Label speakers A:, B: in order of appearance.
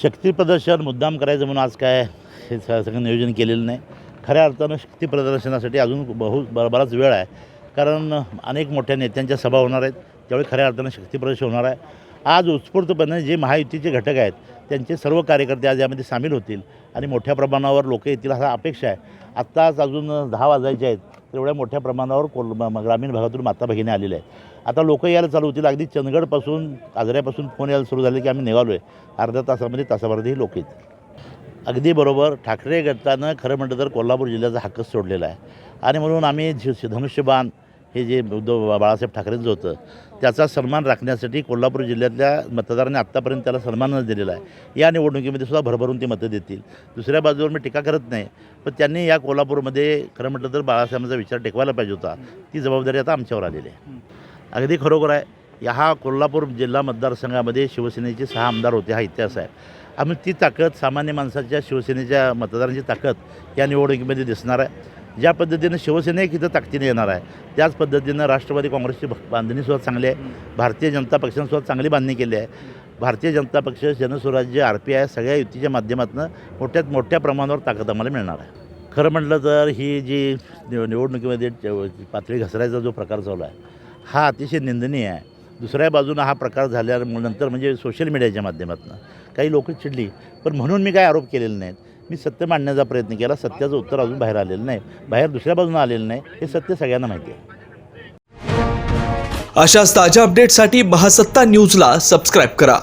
A: शक्तीप्रदर्शन मुद्दाम करायचं म्हणून आज काय हे सगळं नियोजन केलेलं नाही. खऱ्या अर्थानं शक्ती प्रदर्शनासाठी अजून बहु ब- बराच वेळ आहे. कारण अनेक मोठ्या नेत्यांच्या सभा होणार आहेत. त्यावेळी खऱ्या अर्थानं शक्तीप्रदर्शन होणार आहे. आज उत्स्फूर्तपणे जे महायुतीचे घटक आहेत त्यांचे सर्व कार्यकर्ते आज यामध्ये सामील होतील. आणि मोठ्या प्रमाणावर लोक येतील असा अपेक्षा आहे. आत्ताच अजून दहा वाजायचे आहेत. तेवढ्या मोठ्या प्रमाणावर कोल म- ग्रामीण भागातून माता भगिनी आलेल्या आहेत. आता लोक यायला चालू होतील. अगदी चंदगडपासून आजऱ्यापासून फोन यायला सुरू झाले की आम्ही निघालो आहे अर्ध्या तासामध्ये तासाभरातही लोक येतील. अगदी बरोबर ठाकरे गटानं खरं म्हटलं तर कोल्हापूर जिल्ह्याचा हक्कच सोडलेला आहे. आणि म्हणून आम्ही झ- धनुष्यबाण हे जे उद्धव बाळासाहेब ठाकरेंचं होतं त्याचा सन्मान राखण्यासाठी कोल्हापूर जिल्ह्यातल्या मतदारांनी आत्तापर्यंत त्याला सन्मानच दिलेला आहे. या निवडणुकीमध्ये सुद्धा भरभरून ती मतं देतील. दुसऱ्या बाजूवर मी टीका करत नाही पण त्यांनी या कोल्हापूरमध्ये खरं म्हटलं तर बाळासाहेबांचा विचार टेकवायला पाहिजे होता. ती जबाबदारी आता आमच्यावर आलेली आहे. अगदी खरोखर आहे या हा कोल्हापूर जिल्हा मतदारसंघामध्ये शिवसेनेचे सहा आमदार होते हा इतिहास आहे. आम्ही ती ताकद सामान्य माणसाच्या शिवसेनेच्या मतदारांची ताकद या निवडणुकीमध्ये दिसणार आहे. ज्या पद्धतीनं शिवसेना एक इथं ताकदीने येणार आहे त्याच पद्धतीनं राष्ट्रवादी काँग्रेसची बांधणीसुद्धा चांगली आहे. भारतीय जनता पक्षाने सुद्धा चांगली बांधणी केली आहे. भारतीय जनता पक्ष जनस्वराज्य आर पी आय सगळ्या युतीच्या माध्यमातून मोठ्यात मोठ्या प्रमाणावर ताकद आम्हाला मिळणार आहे. खरं म्हटलं तर ही जी निव निवडणुकीमध्ये पातळी घसरायचा जो प्रकार चालू आहे हा अतिशय निंदनीय आहे. दुसऱ्या बाजूनं हा प्रकार झाल्यानंतर म्हणजे सोशल मीडियाच्या माध्यमातून काही लोक चिडली पण म्हणून मी काय आरोप केलेले नाहीत. मी सत्य मांडण्याचा प्रयत्न केला. सत्याचं उत्तर अजून बाहेर आलेलं नाही. बाहेर दुसऱ्या बाजूनं आलेलं नाही. हे सत्य सगळ्यांना माहिती आहे.
B: अशाच ताज्या अपडेट्ससाठी महासत्ता न्यूजला सबस्क्राईब करा.